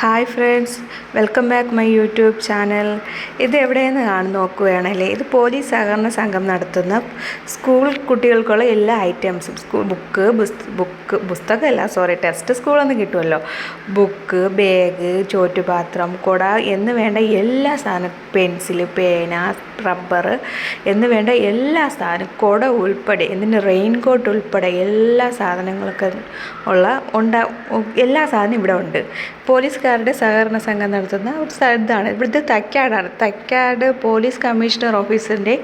Hi friends welcome back my YouTube channel ഇത് എവിടെയെന്ന് കാണുന്ന നോക്കുകയാണല്ലേ ഇത് പോലീസ് സഹകരണ സംഘം നടത്തുന്ന സ്കൂൾ കുട്ടികൾക്കുള്ള എല്ലാ ഐറ്റംസും സ്കൂൾ ബുക്ക് ബുക്ക് പുസ്തകമല്ല സോറി ടെസ്റ്റ് സ്കൂളിൽ നിന്ന് കിട്ടുമല്ലോ. ബുക്ക് ബാഗ് ചോറ്റുപാത്രം കുട എന്ന് വേണ്ട എല്ലാ സാധനം പെൻസിൽ പേന റബ്ബർ എന്ന് വേണ്ട എല്ലാ സാധനം കുട ഉൾപ്പെടെ എന്തിന് റെയിൻ കോട്ട് ഉൾപ്പെടെ എല്ലാ സാധനങ്ങൾക്കും ഉള്ള ഉണ്ടാ എല്ലാ സാധനവും ഇവിടെ ഉണ്ട്. പോലീസുകാരുടെ സഹകരണ സംഘം നടത്തുന്ന ഒരു സ്ഥലത്താണ്. ഇവിടുത്തെ തൈക്കാടാണ് തൈക്കാട് പോലീസ് കമ്മീഷണർ ഓഫീസിന്റെ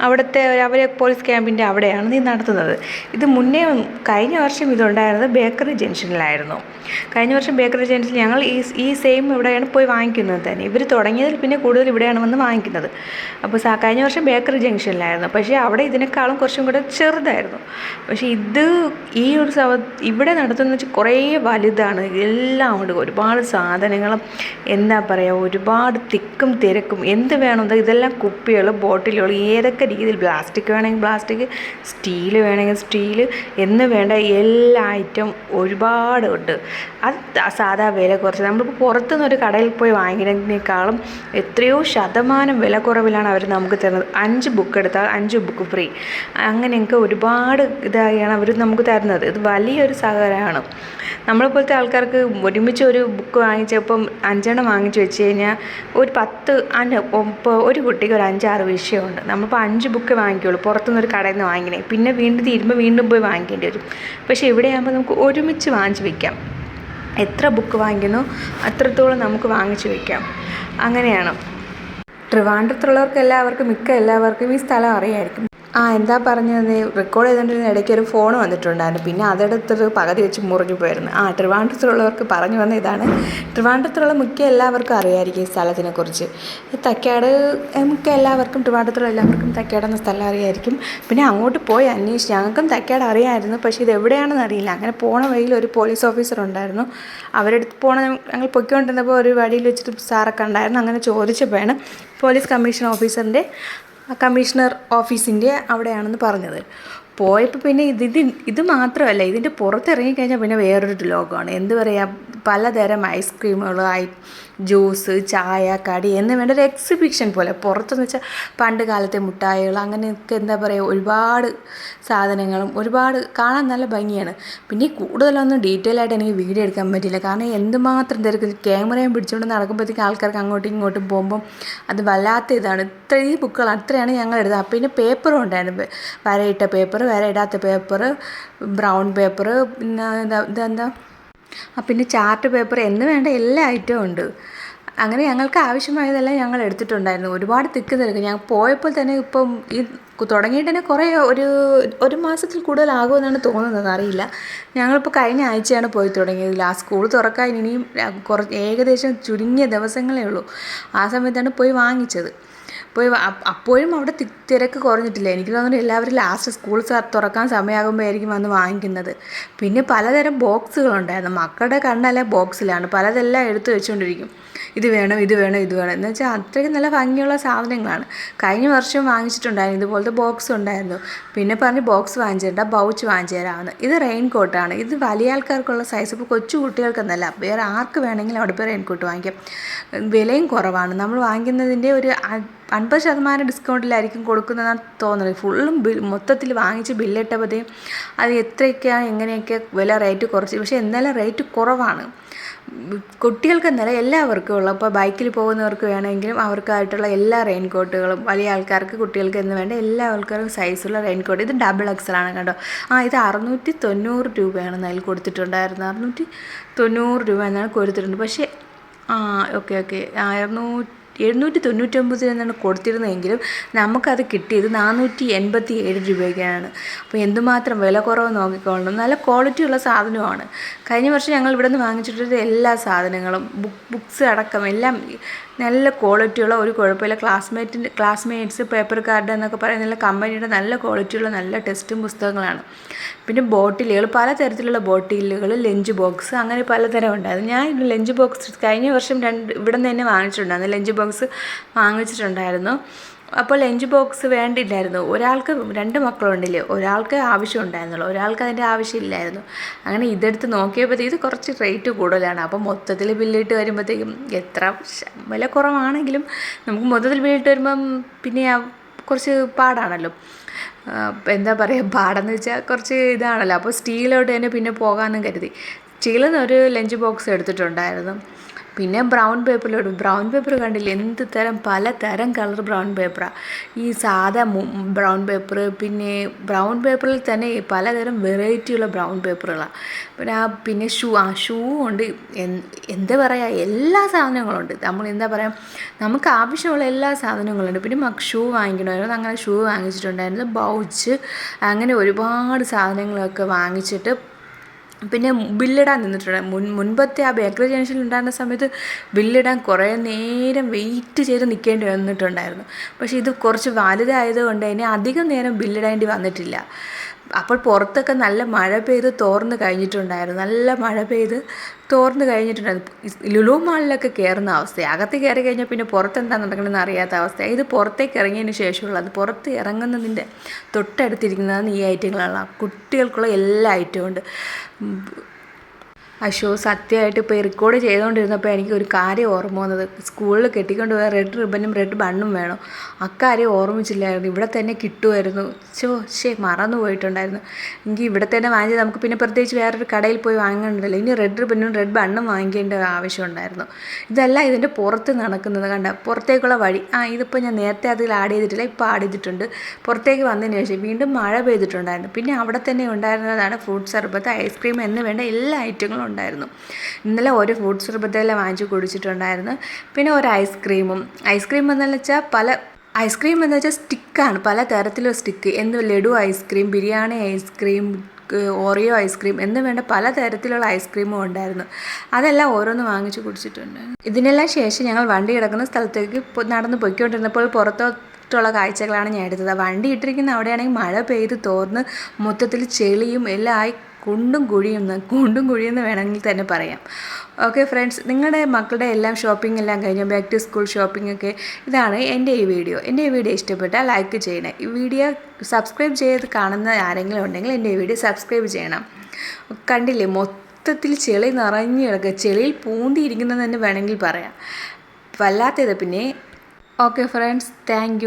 അവിടുത്തെ അവരെ പോലീസ് ക്യാമ്പിന്റെ അവിടെയാണ് നീ നടത്തുന്നത്. ഇത് മുന്നേ കഴിഞ്ഞ വർഷം ഇതുണ്ടായിരുന്നത് ബേക്കറി ജംഗ്ഷനിലായിരുന്നു. കഴിഞ്ഞ വർഷം ബേക്കറി ജംഗ്ഷനിൽ ഞങ്ങൾ ഈ ഈ സെയിം ഇവിടെയാണ് പോയി വാങ്ങിക്കുന്നത് തന്നെ. ഇവർ തുടങ്ങിയതിൽ പിന്നെ കൂടുതൽ ഇവിടെയാണ് വന്ന് വാങ്ങിക്കുന്നത്. അപ്പോൾ കഴിഞ്ഞ വർഷം ബേക്കറി ജംഗ്ഷനിലായിരുന്നു. പക്ഷേ അവിടെ ഇതിനേക്കാളും കുറച്ചും കൂടെ ചെറുതായിരുന്നു. പക്ഷേ ഇത് ഈ ഒരു സവ ഇവിടെ നടത്തുന്ന കുറേ വലുതാണ്. എല്ലാം ഉണ്ട് ഒരുപാട് സാധനങ്ങളും എന്താ പറയുക ഒരുപാട് തിക്കും തിരക്കും എന്ത് വേണം ഇതെല്ലാം കുപ്പികൾ ബോട്ടിലുകൾ ഏതൊക്കെ രീതിയിൽ പ്ലാസ്റ്റിക് വേണമെങ്കിൽ പ്ലാസ്റ്റിക് സ്റ്റീൽ വേണമെങ്കിൽ സ്റ്റീൽ എന്ന് വേണ്ട എല്ലാ ഐറ്റം ഒരുപാട് ഉണ്ട്. അത് സാധാ വില കുറച്ച്. നമ്മളിപ്പോൾ പുറത്തുനിന്ന് ഒരു കടയിൽ പോയി വാങ്ങിക്കുന്നതിനേക്കാളും എത്രയോ ശതമാനം വില കുറവിലാണ് അവർ നമുക്ക് തരുന്നത്. അഞ്ച് ബുക്ക് എടുത്താൽ അഞ്ച് ബുക്ക് ഫ്രീ അങ്ങനെയൊക്കെ ഒരുപാട് ഇതായാണ് അവർ നമുക്ക് തരുന്നത്. ഇത് വലിയൊരു സഹകരമാണ് നമ്മളെപ്പോലത്തെ ആൾക്കാർക്ക് ഒരുമിച്ച് ഒരു ബുക്ക് വാങ്ങിച്ചപ്പം അഞ്ചെണ്ണം വാങ്ങിച്ച് വെച്ച് കഴിഞ്ഞാൽ ഒരു പത്ത് ഇപ്പോൾ ഒരു കുട്ടിക്ക് ഒരു അഞ്ചാറ് വിഷയമുണ്ട്. നമ്മളിപ്പോൾ അഞ്ച് ബുക്ക് വാങ്ങിക്കുള്ളൂ. പുറത്തുനിന്ന് ഒരു കടയിൽ നിന്ന് വാങ്ങിക്കണേ. പിന്നെ വീണ്ടും തീരുമ്പോൾ വീണ്ടും പോയി വാങ്ങിക്കേണ്ടി വരും. പക്ഷേ ഇവിടെയാകുമ്പോൾ നമുക്ക് ഒരുമിച്ച് വാങ്ങിച്ച് വയ്ക്കാം എത്ര ബുക്ക് വാങ്ങിക്കുന്നോ അത്രത്തോളം നമുക്ക് വാങ്ങിച്ച് വയ്ക്കാം അങ്ങനെയാണ്. ട്രിവാൻഡ്രത്തുള്ളവർക്ക് എല്ലാവർക്കും മിക്ക എല്ലാവർക്കും ഈ സ്ഥലം അറിയായിരിക്കും. ആ എന്താ പറഞ്ഞത് റെക്കോർഡ് ചെയ്തുകൊണ്ടിരുന്ന ഇടയ്ക്ക് ഒരു ഫോൺ വന്നിട്ടുണ്ടായിരുന്നു. പിന്നെ അതെടുത്തത് പകുതി വെച്ച് മുറിഞ്ഞു പോയിരുന്നു. ആ ട്രിവാണ്ടത്തിലുള്ളവർക്ക് പറഞ്ഞു വന്ന ഇതാണ്. ട്രിവാണ്ടത്തിലുള്ള മിക്ക എല്ലാവർക്കും അറിയായിരിക്കും ഈ സ്ഥലത്തിനെക്കുറിച്ച് തക്കാട് മിക്ക എല്ലാവർക്കും ട്രിവാണ്ടത്തിലുള്ള എല്ലാവർക്കും തക്കാട് എന്ന സ്ഥലം അറിയായിരിക്കും. പിന്നെ അങ്ങോട്ട് പോയി അന്വേഷിച്ച് ഞങ്ങൾക്കും തക്കാട് അറിയായിരുന്നു. പക്ഷേ ഇത് എവിടെയാണെന്ന് അറിയില്ല. അങ്ങനെ പോണ വഴിയിൽ ഒരു പോലീസ് ഓഫീസർ ഉണ്ടായിരുന്നു. അവരെടുത്ത് പോണ ഞങ്ങൾ പൊയ്ക്കൊണ്ടിരുന്നപ്പോൾ ഒരു വഴിയിൽ വെച്ചിട്ട് സാറൊക്കെ ഉണ്ടായിരുന്നു. അങ്ങനെ ചോദിച്ചപ്പോഴാണ് പോലീസ് കമ്മീഷൻ ഓഫീസറിന്റെ കമ്മീഷണർ ഓഫീസിന്റെ അവിടെയാണെന്ന് പറഞ്ഞത്. പോയപ്പോൾ പിന്നെ ഇത് ഇത് മാത്രമല്ല ഇതിന്റെ പുറത്തിറങ്ങിക്കഴിഞ്ഞാൽ പിന്നെ വേറൊരു ലോകമാണ്. എന്ത് പറയുക പലതരം ഐസ്ക്രീമുകൾ ഐ ജ്യൂസ് ചായ കടി എന്ന് വേണ്ട ഒരു എക്സിബിഷൻ പോലെ. പുറത്തെന്ന് വെച്ചാൽ പണ്ട് കാലത്തെ മുട്ടായികൾ അങ്ങനെയൊക്കെ എന്താ പറയുക ഒരുപാട് സാധനങ്ങളും ഒരുപാട് കാണാൻ നല്ല ഭംഗിയാണ്. പിന്നെ കൂടുതലൊന്നും ഡീറ്റെയിൽ ആയിട്ട് എനിക്ക് വീഡിയോ എടുക്കാൻ പറ്റില്ല. കാരണം എന്തുമാത്രം തിരക്ക് ക്യാമറയും പിടിച്ചുകൊണ്ട് നടക്കുമ്പോഴത്തേക്കും ആൾക്കാർക്ക് അങ്ങോട്ടും ഇങ്ങോട്ടും പോകുമ്പം അത് വല്ലാത്ത ഇതാണ്. ഇത്രയും ബുക്കുകൾ അത്രയാണ് ഞങ്ങൾ എടുത്തത് പിന്നെ പേപ്പറും ഉണ്ടായിരുന്നു വരയിട്ട പേപ്പർ വരയിടാത്ത പേപ്പർ ബ്രൗൺ പേപ്പർ പിന്നെ ഇതാ ഇതെന്താ? പിന്നെ ചാർട്ട് പേപ്പർ എന്ന് വേണ്ട എല്ലാ ഐറ്റവും ഉണ്ട്. അങ്ങനെ ഞങ്ങൾക്ക് ആവശ്യമായതെല്ലാം ഞങ്ങൾ എടുത്തിട്ടുണ്ടായിരുന്നു. ഒരുപാട് തിക്ക് തിരക്ക്. ഞാൻ പോയപ്പോൾ തന്നെ ഇപ്പം ഈ തുടങ്ങിയിട്ട് തന്നെ കുറേ ഒരു ഒരു മാസത്തിൽ കൂടുതലാകുമെന്നാണ് തോന്നുന്നത്. അറിയില്ല. ഞങ്ങളിപ്പോൾ കഴിഞ്ഞ ആഴ്ചയാണ് പോയി തുടങ്ങിയത്. ആ സ്കൂൾ തുറക്കാൻ ഇനിയും കുറച്ച് ഏകദേശം ചുരുങ്ങിയ ദിവസങ്ങളേ ഉള്ളൂ. ആ സമയത്താണ് പോയി വാങ്ങിച്ചത്. പോയി അപ്പോഴും അവിടെ തിരക്ക് കുറഞ്ഞിട്ടില്ല. എനിക്ക് തോന്നുന്നു എല്ലാവരും ലാസ്റ്റ് സ്കൂൾ തുറക്കാൻ സമയമാകുമ്പോഴായിരിക്കും വന്ന് വാങ്ങിക്കുന്നത്. പിന്നെ പലതരം ബോക്സുകളുണ്ടായിരുന്നു മക്കളുടെ കണ്ണല്ല ബോക്സിലാണ് പലതെല്ലാം എടുത്തു വെച്ചുകൊണ്ടിരിക്കും ഇത് വേണം ഇത് വേണം ഇത് വേണം. എന്ന് വെച്ചാൽ അത്രയ്ക്ക് നല്ല ഭംഗിയുള്ള സാധനങ്ങളാണ്. കഴിഞ്ഞ വർഷം വാങ്ങിച്ചിട്ടുണ്ടായിരുന്നു. ഇതുപോലത്തെ ബോക്സ് ഉണ്ടായിരുന്നു. പിന്നെ പറഞ്ഞ് ബോക്സ് വാങ്ങിച്ചു തരണ്ട ബൗച്ച് വാങ്ങിച്ചു തരാമെന്ന്. ഇത് റെയിൻ കോട്ടാണ് ഇത് വലിയ ആൾക്കാർക്കുള്ള സൈസ് ഇപ്പോൾ കൊച്ചു കുട്ടികൾക്കെന്നല്ല. വേറെ ആർക്ക് വേണമെങ്കിലും അവിടെ പോയി റെയിൻ കോട്ട് വാങ്ങിക്കാം. വിലയും കുറവാണ്. നമ്മൾ വാങ്ങിക്കുന്നതിന്റെ ഒരു അൻപത് ശതമാനം ഡിസ്കൗണ്ടിലായിരിക്കും കൊടുക്കുന്നതെന്നാണ് തോന്നുന്നത്. ഫുള്ളും ബിൽ മൊത്തത്തിൽ വാങ്ങിച്ച് ബില്ലിട്ടപ്പോഴത്തേക്കും അത് എത്രയൊക്കെയാണ് എങ്ങനെയൊക്കെ വില റേറ്റ് കുറച്ച്. പക്ഷേ എന്നാലും റേറ്റ് കുറവാണ്. കുട്ടികൾക്ക് എന്നല്ല എല്ലാവർക്കും ഉള്ള. ഇപ്പോൾ ബൈക്കിൽ പോകുന്നവർക്ക് വേണമെങ്കിലും അവർക്കായിട്ടുള്ള എല്ലാ റെയിൻകോട്ടുകളും വലിയ ആൾക്കാർക്ക് കുട്ടികൾക്ക് എന്ന് വേണ്ട എല്ലാ ആൾക്കാർക്കും സൈസുള്ള റെയിൻകോട്ട് ഇത് ഡബിൾ എക്സലാണ് കേട്ടോ ആ ഇത് അറുന്നൂറ്റി തൊണ്ണൂറ് രൂപയാണ് അതിൽ കൊടുത്തിട്ടുണ്ടായിരുന്നത്. അറുന്നൂറ്റി തൊണ്ണൂറ് രൂപ എന്നാണ് കൊടുത്തിട്ടുണ്ട്. പക്ഷേ ആ ഓക്കെ ഓക്കെ അറുന്നൂറ്റി എഴുന്നൂറ്റി തൊണ്ണൂറ്റൊമ്പതിൽ നിന്നാണ് കൊടുത്തിരുന്നതെങ്കിലും നമുക്കത് കിട്ടിയത് നാനൂറ്റി എൺപത്തി ഏഴ് രൂപയ്ക്കാണ്. അപ്പോൾ എന്തുമാത്രം വില കുറവ് നോക്കിക്കൊള്ളണം. നല്ല ക്വാളിറ്റിയുള്ള സാധനമാണ്. കഴിഞ്ഞ വർഷം ഞങ്ങൾ ഇവിടെ നിന്ന് വാങ്ങിച്ചിട്ടുള്ള എല്ലാ സാധനങ്ങളും ബുക്ക് ബുക്സ് അടക്കം എല്ലാം നല്ല ക്വാളിറ്റിയുള്ള ഒരു കുഴപ്പമില്ല. ക്ലാസ്മേറ്റിന്റെ ക്ലാസ്മേറ്റ്സ് പേപ്പർ കാർഡ് എന്നൊക്കെ പറയുന്ന കമ്പനിയുടെ നല്ല ക്വാളിറ്റിയുള്ള നല്ല ടെസ്റ്റും പുസ്തകങ്ങളാണ്. പിന്നെ ബോട്ടിലുകൾ പലതരത്തിലുള്ള ബോട്ടിലുകൾ ലഞ്ച് ബോക്സ് അങ്ങനെ പലതരം ഉണ്ടായിരുന്നു ഞാൻ ലഞ്ച് ബോക്സ് കഴിഞ്ഞ വർഷം രണ്ട് ഇവിടെ നിന്ന് തന്നെ വാങ്ങിച്ചിട്ടുണ്ടായിരുന്നു ലഞ്ച് ബോക്സ് വാങ്ങിച്ചിട്ടുണ്ടായിരുന്നു. അപ്പോൾ ലഞ്ച് ബോക്സ് വേണ്ടില്ലായിരുന്നു. ഒരാൾക്ക് രണ്ട് മക്കളുണ്ടല്ലേ ഒരാൾക്ക് ആവശ്യം ഉണ്ടായിരുന്നുള്ളൂ ഒരാൾക്ക് അതിന്റെ ആവശ്യമില്ലായിരുന്നു. അങ്ങനെ ഇതെടുത്ത് നോക്കിയപ്പോഴത്തേക്ക് ഇത് കുറച്ച് റേറ്റ് കൂടുതലാണ്. അപ്പോൾ മൊത്തത്തിൽ ബില്ലിട്ട് വരുമ്പോഴത്തേക്കും എത്ര വില കുറവാണെങ്കിലും നമുക്ക് മൊത്തത്തിൽ ബില്ലിട്ട് വരുമ്പം പിന്നെ കുറച്ച് പാടാണല്ലോ. എന്താ പറയുക പാടെന്ന് വെച്ചാൽ കുറച്ച് ഇതാണല്ലോ. അപ്പോൾ സ്റ്റീലോട്ട് തന്നെ പിന്നെ പോകാമെന്നും കരുതി. സ്റ്റീലിൽ നിന്ന് ഒരു ലഞ്ച് ബോക്സ് എടുത്തിട്ടുണ്ടായിരുന്നു. പിന്നെ ബ്രൗൺ പേപ്പറിലോട്ട് ബ്രൗൺ പേപ്പർ കണ്ടില്ലേ? എന്ത് തരം പല തരം കളർ ബ്രൗൺ പേപ്പറാണ് ഈ സാധാ ബ്രൗൺ പേപ്പർ പിന്നെ ബ്രൗൺ പേപ്പറിൽ തന്നെ പലതരം വെറൈറ്റിയുള്ള ബ്രൗൺ പേപ്പറുകളാണ് പിന്നെ പിന്നെ ഷൂ ആ ഷൂ ഉണ്ട് എന്താ പറയുക എല്ലാ സാധനങ്ങളും ഉണ്ട് നമ്മൾ എന്താ പറയുക നമുക്ക് ആവശ്യമുള്ള എല്ലാ സാധനങ്ങളും ഉണ്ട് പിന്നെ മക്ക് ഷൂ വാങ്ങിക്കണമായിരുന്നു. അങ്ങനെ ഷൂ വാങ്ങിച്ചിട്ടുണ്ടായിരുന്നു. ബൗച്ച് അങ്ങനെ ഒരുപാട് സാധനങ്ങളൊക്കെ വാങ്ങിച്ചിട്ട് പിന്നെ ബില്ലിടാൻ നിന്നിട്ടുണ്ട്. മുൻ മുൻപത്തെ ആ ബേക്കറി ജംഗ്ഷനിൽ ഉണ്ടായിരുന്ന സമയത്ത് ബില്ലിടാൻ കുറേ നേരം വെയിറ്റ് ചെയ്ത് നിൽക്കേണ്ടി വന്നിട്ടുണ്ടായിരുന്നു. പക്ഷേ ഇത് കുറച്ച് വലുതായതുകൊണ്ട് തന്നെ അധികം നേരം ബില്ലിടേണ്ടി വന്നിട്ടില്ല. അപ്പോൾ പുറത്തൊക്കെ നല്ല മഴ പെയ്ത് തോർന്ന് കഴിഞ്ഞിട്ടുണ്ടായിരുന്നു. നല്ല മഴ പെയ്ത് തോർന്ന് കഴിഞ്ഞിട്ടുണ്ടായിരുന്നു. ലുലു മാളിലൊക്കെ കയറുന്ന അവസ്ഥ. അകത്ത് കയറി കഴിഞ്ഞാൽ പിന്നെ പുറത്ത് എന്താ നടക്കണമെന്ന് അറിയാത്ത അവസ്ഥ. ഇത് പുറത്തേക്ക് ഇറങ്ങിയതിന് ശേഷമുള്ളത് പുറത്ത് ഇറങ്ങുന്നതിന്റെ തൊട്ടടുത്തിരിക്കുന്നതാണ് ഈ ഐറ്റങ്ങളാണ്. കുട്ടികൾക്കുള്ള എല്ലാ ഐറ്റവും ഉണ്ട്. അശോ സത്യമായിട്ട് ഇപ്പോൾ റെക്കോർഡ് ചെയ്തുകൊണ്ടിരുന്നപ്പോൾ എനിക്ക് ഒരു കാര്യം ഓർമ്മ വന്നത്. സ്കൂളിൽ കെട്ടിക്കൊണ്ട് പോയ റെഡ് റിബനും റെഡ് ബണ്ണും വേണം. അക്കാര്യം ഓർമ്മിച്ചില്ലായിരുന്നു. ഇവിടെ തന്നെ കിട്ടുമായിരുന്നു. ചോ ശേ മറന്നു പോയിട്ടുണ്ടായിരുന്നു. എനിക്ക് ഇവിടെ തന്നെ വാങ്ങിച്ച് നമുക്ക് പിന്നെ പ്രത്യേകിച്ച് വേറൊരു കടയിൽ പോയി വാങ്ങണ്ടല്ലോ ഇനി റെഡ് റിബനും റെഡ് ബണ്ണും വാങ്ങിക്കേണ്ട ആവശ്യമുണ്ടായിരുന്നു. ഇതല്ല ഇതിന്റെ പുറത്ത് നടക്കുന്നത് കണ്ട. പുറത്തേക്കുള്ള വഴി. ആ ഇതിപ്പോൾ ഞാൻ നേരത്തെ അതിൽ ആഡ് ചെയ്തിട്ടില്ല. ഇപ്പോൾ ആഡ് ചെയ്തിട്ടുണ്ട്. പുറത്തേക്ക് വന്നതിന് ശേഷം വീണ്ടും മഴ പെയ്തിട്ടുണ്ടായിരുന്നു. പിന്നെ അവിടെ തന്നെ ഉണ്ടായിരുന്നതാണ് ഫ്രൂട്ട് സർബത്ത് ഐസ്ക്രീം എന്ന് വേണ്ട എല്ലാ ഐറ്റങ്ങളും ഉണ്ടായിരുന്നു. ഇന്നലെ ഒരു ഫ്രൂട്ട് സർബത്തെല്ലാം വാങ്ങിച്ച് കുടിച്ചിട്ടുണ്ടായിരുന്നു. പിന്നെ ഒരു ഐസ്ക്രീമും ഐസ്ക്രീം എന്ന് വെച്ചാൽ പല ഐസ്ക്രീം എന്ന് വെച്ചാൽ സ്റ്റിക്കാണ് പല തരത്തിലുള്ള സ്റ്റിക്ക് എന്ന് laddu ice cream biryani ice cream Oreo ice cream എന്ന് വേണ്ട പല തരത്തിലുള്ള ഐസ്ക്രീമും ഉണ്ടായിരുന്നു. അതെല്ലാം ഓരോന്ന് വാങ്ങിച്ച് കുടിച്ചിട്ടുണ്ട്. ഇതിനെല്ലാം ശേഷം ഞങ്ങൾ വണ്ടി കിടക്കുന്ന സ്ഥലത്തേക്ക് നടന്ന് പൊയ്ക്കൊണ്ടിരുന്നപ്പോൾ പുറത്തോട്ടുള്ള കാഴ്ചകളാണ് ഞാൻ എടുത്തത്. വണ്ടി ഇട്ടിരിക്കുന്ന അവിടെയാണെങ്കിൽ മഴ പെയ്ത് തോർന്ന് മൊത്തത്തിൽ ചെളിയും എല്ലാം ആയി കുണ്ടും കുഴിയും ന്ന് കുണ്ടും കുഴിയെന്ന് വേണമെങ്കിൽ തന്നെ പറയാം. ഓക്കെ ഫ്രണ്ട്സ് നിങ്ങളുടെ മക്കളുടെ എല്ലാം ഷോപ്പിംഗ് എല്ലാം കഴിഞ്ഞു ബാക്ക് ടു സ്കൂൾ ഷോപ്പിംഗ് ഒക്കെ ഇതാണ് എന്റെ ഈ വീഡിയോ എന്റെ ഈ വീഡിയോ ഇഷ്ടപ്പെട്ടാൽ ലൈക്ക് ചെയ്യണം. ഈ വീഡിയോ സബ്സ്ക്രൈബ് ചെയ്ത് കാണുന്ന ആരെങ്കിലും ഉണ്ടെങ്കിൽ എന്റെ ഈ വീഡിയോ സബ്സ്ക്രൈബ് ചെയ്യണം. കണ്ടില്ലേ മൊത്തത്തിൽ ചെളി നിറഞ്ഞു കിടക്കുക ചെളിയിൽ പൂന്തിയിരിക്കുന്നതെന്ന് തന്നെ വേണമെങ്കിൽ പറയാം. വല്ലാത്തത് പിന്നെ. Okay friends thank